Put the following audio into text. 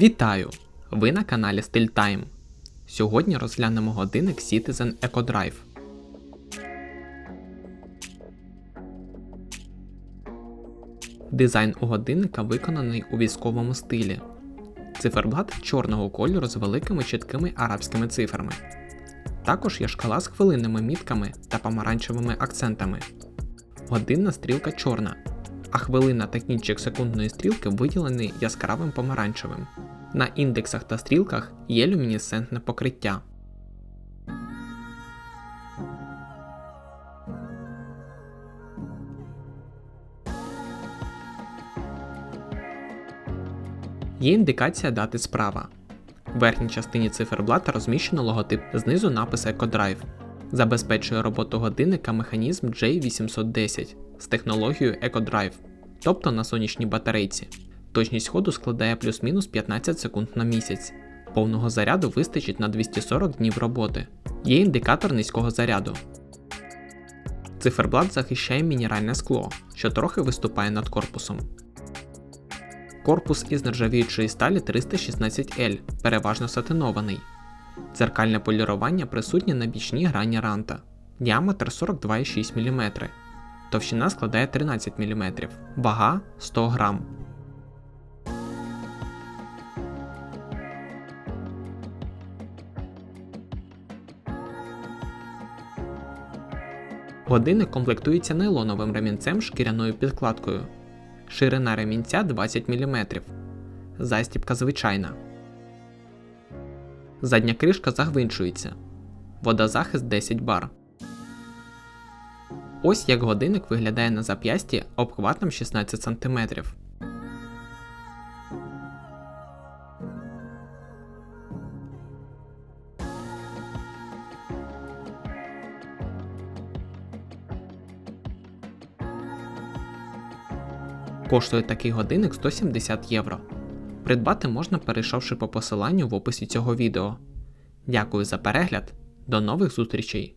Вітаю! Ви на каналі Style Time. Сьогодні розглянемо годинник Citizen EcoDrive. Дизайн у годинника виконаний у військовому стилі. Циферблат чорного кольору з великими чіткими арабськими цифрами. Також є шкала з хвилинними мітками та помаранчевими акцентами. Годинна стрілка чорна, а хвилина та кінчик секундної стрілки виділені яскравим помаранчевим. На індексах та стрілках є люмінесцентне покриття. Є індикація дати справа. В верхній частині циферблата розміщено логотип, знизу напис EcoDrive. Забезпечує роботу годинника механізм J810 з технологією EcoDrive, тобто на сонячній батарейці. Точність ходу складає плюс-мінус 15 секунд на місяць. Повного заряду вистачить на 240 днів роботи. Є індикатор низького заряду. Циферблат захищає мінеральне скло, що трохи виступає над корпусом. Корпус із нержавіючої сталі 316L, переважно сатинований. Дзеркальне полірування присутнє на бічній грані ранта. Діаметр 42,6 мм. Товщина складає 13 мм. Вага 100 грам. Годинник комплектується нейлоновим ремінцем шкіряною підкладкою. Ширина ремінця 20 мм. Застібка звичайна. Задня кришка загвинчується. Водозахист 10 бар. Ось як годинник виглядає на зап'ясті обхватом 16 см. Коштує такий годинник 170 євро. Придбати можна перейшовши по посиланню в описі цього відео. Дякую за перегляд, до нових зустрічей!